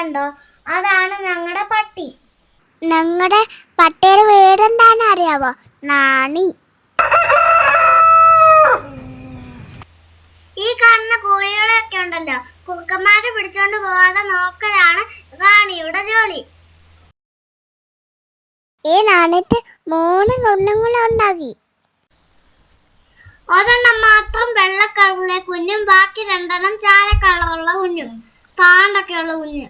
കണ്ടോ? അതാണ് ഞങ്ങളുടെ പട്ടി. ഞങ്ങളുടെ പട്ടിയുടെ വീടെന്താണെന്ന് അറിയാവോ? നാണി. ഈ കാണുന്ന കോഴികളെയൊക്കെ ഉണ്ടല്ലോ. കുറുക്കന്മാര് പിടിച്ചോണ്ട് പോവാതെ നോക്കലാണ് റാണിയുടെ ജോലി. ഈ നാണിട്ട് മൂന്ന് കുഞ്ഞുങ്ങളുണ്ടാക്കി. ഒരെണ്ണം മാത്രം വെള്ള കുഞ്ഞും ബാക്കി രണ്ടെണ്ണം ചാര കളറുള്ള കുഞ്ഞും. പാണ്ടൊക്കെയുള്ള കുഞ്ഞ്.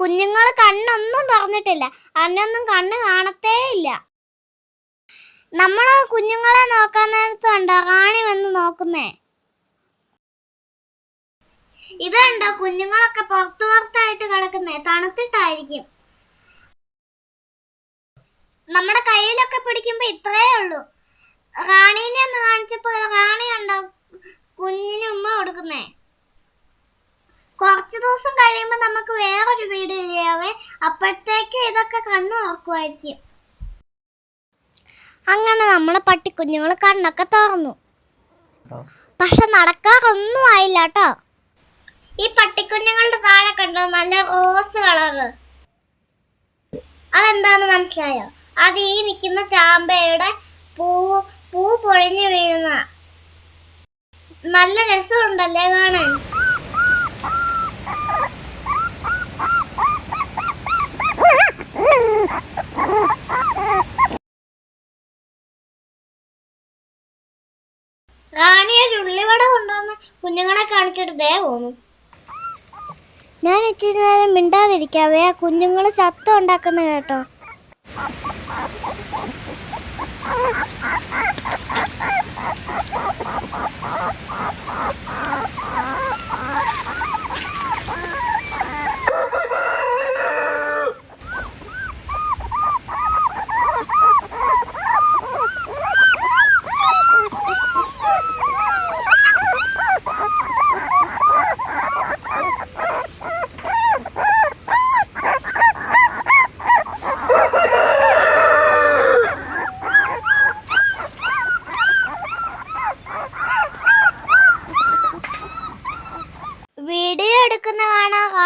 കുഞ്ഞുങ്ങൾ കണ്ണൊന്നും തുറന്നിട്ടില്ല. അതിനൊന്നും കണ്ണ് കാണത്തേ ഇല്ല. നമ്മൾ കുഞ്ഞുങ്ങളെ നോക്കാൻ നേരത്തുണ്ടോ റാണി വന്ന് നോക്കുന്നേ. ഇതുണ്ടോ? കുഞ്ഞുങ്ങളൊക്കെ പുറത്തു പുറത്തായിട്ട് കിടക്കുന്നേ. തണുത്തിട്ടായിരിക്കും. നമ്മുടെ കയ്യിലൊക്കെ പിടിക്കുമ്പോ ഇത്രേ ഉള്ളൂ. റാണീനെ ഒന്ന് കാണിച്ചപ്പോ റാണി ഉണ്ടോ കുഞ്ഞിന് ഉമ്മ കൊടുക്കുന്നേ. കുറച്ച് ദിവസം കഴിയുമ്പോൾ നമുക്ക് വേറൊരു വീട് ചെയ്യാവേ. അപ്പോഴത്തേക്ക് ഇതൊക്കെ കണ്ണു തുറക്കുമായിരിക്കും. അങ്ങനെ നമ്മളെ പട്ടിക്കുഞ്ഞുങ്ങൾ കണ്ണൊക്കെ തുറന്നു. പക്ഷെ നടക്കാറൊന്നും ആയില്ല കേട്ടോ. ഈ പട്ടിക്കുഞ്ഞുങ്ങളുടെ താഴെ കണ്ടോ? നല്ല റോസ് കളറ്. അതെന്താന്ന് മനസ്സിലായോ? അത് ഈ നിൽക്കുന്ന ചാമ്പയുടെ പൂ പൂ പൊഴിഞ്ഞു വീഴുന്ന. നല്ല രസമുണ്ടല്ലേ കാണാൻ? റാണി ഒരു ഉള്ളിവട കൊണ്ടുവന്ന് കുഞ്ഞുങ്ങളെ കാണിച്ചിട്ട് ദേ പോന്നു. ഞാൻ ഇച്ചിരി നേരം മിണ്ടാതിരിക്കാവേ ആ കുഞ്ഞുങ്ങൾ ശബ്ദം ഉണ്ടാക്കുന്ന കേട്ടോ.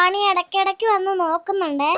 റാണി ഇടയ്ക്കിടയ്ക്ക് വന്ന് നോക്കുന്നുണ്ടേ.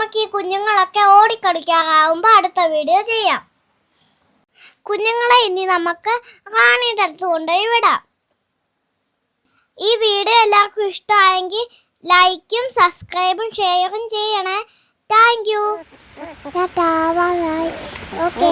നമുക്ക് ഈ കുഞ്ഞുങ്ങളൊക്കെ ഓടിക്കളിക്കാറാവുമ്പോൾ അടുത്ത വീഡിയോ ചെയ്യാം. കുഞ്ഞുങ്ങളെ ഇനി നമുക്ക് റാണിയുടെ അടുത്ത് കൊണ്ടുപോയി വിടാം. ഈ വീഡിയോ എല്ലാവർക്കും ഇഷ്ടമായെങ്കിൽ ലൈക്കും സബ്സ്ക്രൈബും ഷെയറും ചെയ്യണേ. Thank you okay